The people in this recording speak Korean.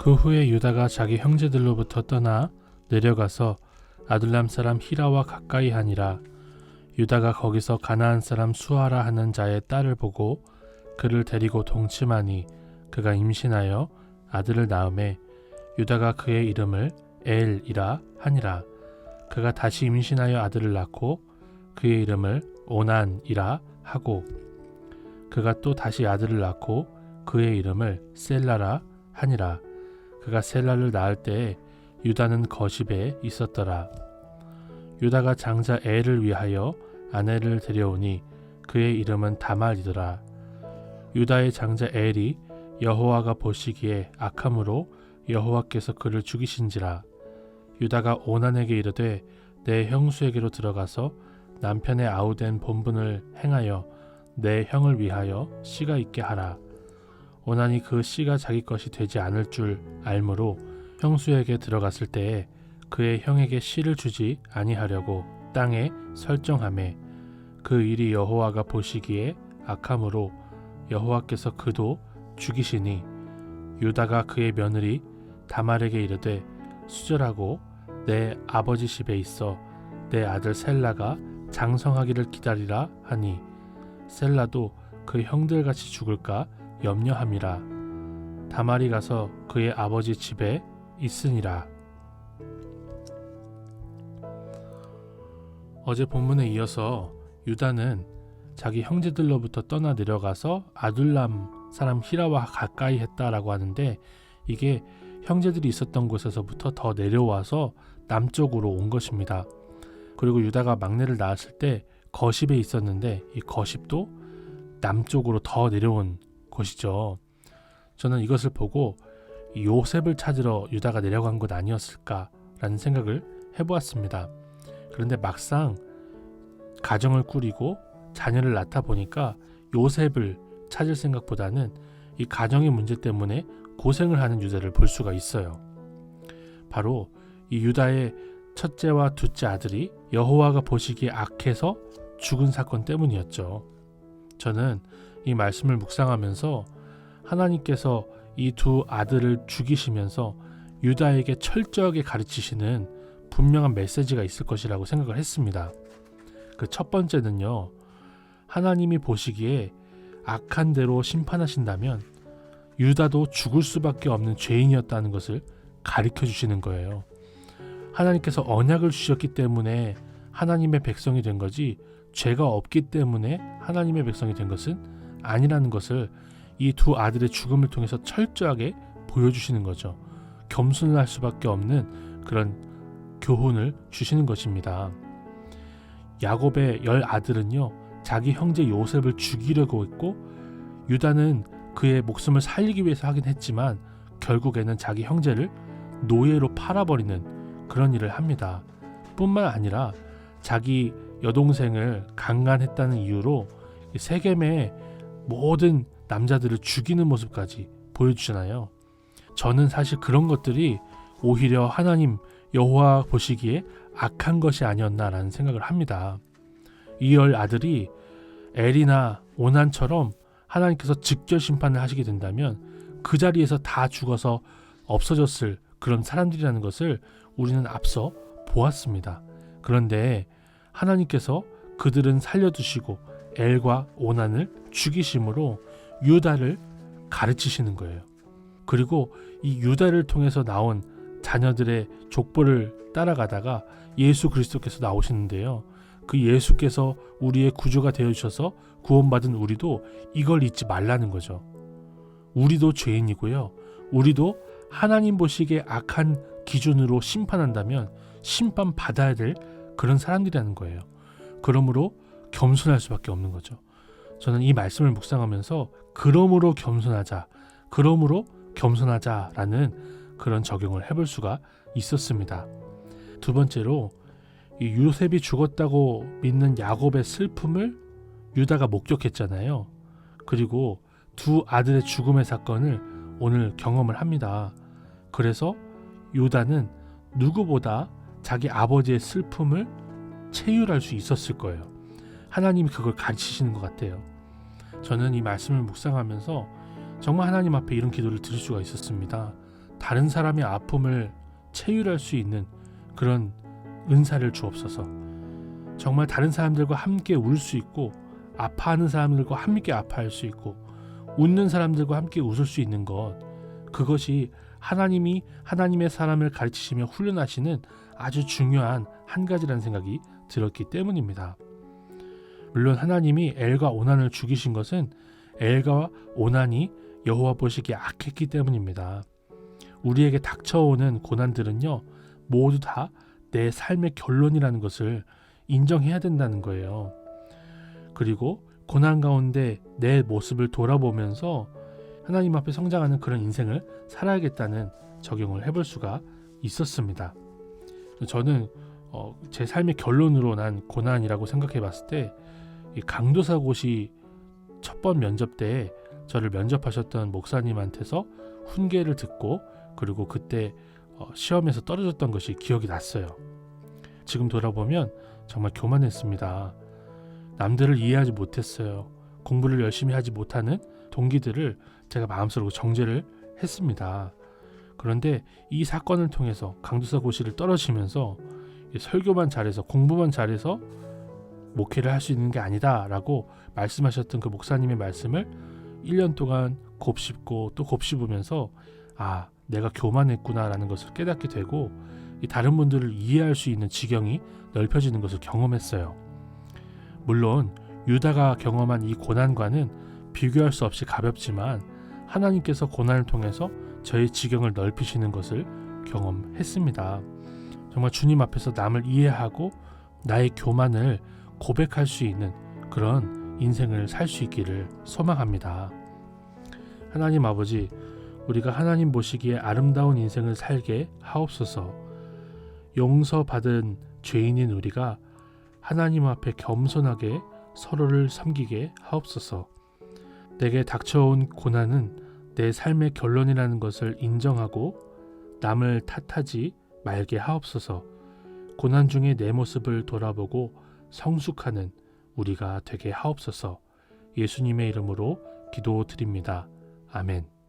그 후에 유다가 자기 형제들로부터 떠나 내려가서 아둘람 사람 히라와 가까이 하니라. 유다가 거기서 가나안 사람 수아라 하는 자의 딸을 보고 그를 데리고 동침하니 그가 임신하여 아들을 낳음에 유다가 그의 이름을 엘이라 하니라. 그가 다시 임신하여 아들을 낳고 그의 이름을 오난이라 하고 그가 또 다시 아들을 낳고 그의 이름을 셀라라 하니라 그가 셀라를 낳을 때에 유다는 거십에 있었더라. 유다가 장자 엘을 위하여 아내를 데려오니 그의 이름은 다말이더라. 유다의 장자 엘이 여호와가 보시기에 악함으로 여호와께서 그를 죽이신지라. 유다가 오난에게 이르되 내 형수에게로 들어가서 남편의 아우된 본분을 행하여 내 형을 위하여 씨가 있게 하라. 오난이 그 씨가 자기 것이 되지 않을 줄 알므로 형수에게 들어갔을 때에 그의 형에게 씨를 주지 아니하려고 땅에 설정함에 그 일이 여호와가 보시기에 악함으로 여호와께서 그도 죽이시니 유다가 그의 며느리 다말에게 이르되 수절하고 내 아버지 집에 있어 내 아들 셀라가 장성하기를 기다리라 하니 셀라도 그 형들같이 죽을까 염려함이라 다말이 가서 그의 아버지 집에 있으니라 어제 본문에 이어서 유다는 자기 형제들로부터 떠나 내려가서 아둘람 사람 히라와 가까이 했다라고 하는데 이게 형제들이 있었던 곳에서부터 더 내려와서 남쪽으로 온 것입니다. 그리고 유다가 막내를 낳았을 때 거십에 있었는데 이 거십도 남쪽으로 더 내려온 곳이죠. 저는 이것을 보고 요셉을 찾으러 유다가 내려간 것 아니었을까라는 생각을 해보았습니다. 그런데 막상 가정을 꾸리고 자녀를 낳다 보니까 요셉을 찾을 생각보다는 이 가정의 문제 때문에 고생을 하는 유다를 볼 수가 있어요. 바로 이 유다의 첫째와 둘째 아들이 여호와가 보시기에 악해서 죽은 사건 때문이었죠. 저는 이 말씀을 묵상하면서 하나님께서 이 두 아들을 죽이시면서 유다에게 철저하게 가르치시는 분명한 메시지가 있을 것이라고 생각을 했습니다. 그 첫 번째는요. 하나님이 보시기에 악한 대로 심판하신다면 유다도 죽을 수밖에 없는 죄인이었다는 것을 가르쳐 주시는 거예요. 하나님께서 언약을 주셨기 때문에 하나님의 백성이 된 거지 죄가 없기 때문에 하나님의 백성이 된 것은 아니라는 것을 이 두 아들의 죽음을 통해서 철저하게 보여주시는 거죠. 겸손할 수밖에 없는 그런 교훈을 주시는 것입니다. 야곱의 열 아들은요, 자기 형제 요셉을 죽이려고 했고, 유다는 그의 목숨을 살리기 위해서 하긴 했지만, 결국에는 자기 형제를 노예로 팔아버리는 그런 일을 합니다. 뿐만 아니라 자기 여동생을 강간했다는 이유로 세겜의 모든 남자들을 죽이는 모습까지 보여주잖아요. 저는 사실 그런 것들이 오히려 하나님 여호와 보시기에 악한 것이 아니었나라는 생각을 합니다. 이열 아들이 엘이나 오난처럼 하나님께서 직접 심판을 하시게 된다면 그 자리에서 다 죽어서 없어졌을 그런 사람들이라는 것을 우리는 앞서 보았습니다. 그런데 하나님께서 그들은 살려두시고 엘과 오난을 죽이심으로 유다를 가르치시는 거예요. 그리고 이 유다를 통해서 나온 자녀들의 족보를 따라가다가 예수 그리스도께서 나오시는데요. 그 예수께서 우리의 구주가 되어 주셔서 구원받은 우리도 이걸 잊지 말라는 거죠. 우리도 죄인이고요. 우리도 하나님 보시기에 악한 기준으로 심판한다면 심판 받아야 될 그런 사람들이라는 거예요. 그러므로 겸손할 수밖에 없는 거죠. 저는 이 말씀을 묵상하면서 그러므로 겸손하자, 그러므로 겸손하자라는 그런 적용을 해볼 수가 있었습니다. 두 번째로 이 요셉이 죽었다고 믿는 야곱의 슬픔을 유다가 목격했잖아요. 그리고 두 아들의 죽음의 사건을 오늘 경험을 합니다. 그래서 유다는 누구보다 자기 아버지의 슬픔을 체휼할 수 있었을 거예요. 하나님이 그걸 가르치시는 것 같아요. 저는 이 말씀을 묵상하면서 정말 하나님 앞에 이런 기도를 드릴 수가 있었습니다. 다른 사람의 아픔을 체휼할 수 있는 그런 은사를 주옵소서. 정말 다른 사람들과 함께 울 수 있고 아파하는 사람들과 함께 아파할 수 있고 웃는 사람들과 함께 웃을 수 있는 것 그것이 하나님이 하나님의 사람을 가르치시며 훈련하시는 아주 중요한 한 가지라는 생각이 들었기 때문입니다. 물론 하나님이 엘과 오난을 죽이신 것은 엘과 오난이 여호와 보시기에 악했기 때문입니다. 우리에게 닥쳐오는 고난들은요 모두 다 내 삶의 결론이라는 것을 인정해야 된다는 거예요. 그리고 고난 가운데 내 모습을 돌아보면서 하나님 앞에 성장하는 그런 인생을 살아야겠다는 적용을 해볼 수가 있었습니다. 저는 어, 제 삶의 결론으로 난 고난이라고 생각해 봤을 때이 강도사 고시 첫번 면접 때 저를 면접하셨던 목사님한테서 훈계를 듣고 그리고 그때 어, 시험에서 떨어졌던 것이 기억이 났어요. 지금 돌아보면 정말 교만했습니다. 남들을 이해하지 못했어요. 공부를 열심히 하지 못하는 동기들을 제가 마음속으로 정죄를 했습니다. 그런데 이 사건을 통해서 강두사 고시를 떨어지면서 이 설교만 잘해서 공부만 잘해서 목회를 할 수 있는 게 아니다라고 말씀하셨던 그 목사님의 말씀을 1년 동안 곱씹고 또 곱씹으면서 아 내가 교만했구나라는 것을 깨닫게 되고 이 다른 분들을 이해할 수 있는 지경이 넓혀지는 것을 경험했어요. 물론 유다가 경험한 이 고난과는 비교할 수 없이 가볍지만 하나님께서 고난을 통해서 저의 지경을 넓히시는 것을 경험했습니다. 정말 주님 앞에서 남을 이해하고 나의 교만을 고백할 수 있는 그런 인생을 살 수 있기를 소망합니다. 하나님 아버지, 우리가 하나님 보시기에 아름다운 인생을 살게 하옵소서. 용서받은 죄인인 우리가 하나님 앞에 겸손하게 서로를 섬기게 하옵소서. 내게 닥쳐온 고난은 내 삶의 결론이라는 것을 인정하고 남을 탓하지 말게 하옵소서. 고난 중에 내 모습을 돌아보고 성숙하는 우리가 되게 하옵소서. 예수님의 이름으로 기도드립니다. 아멘.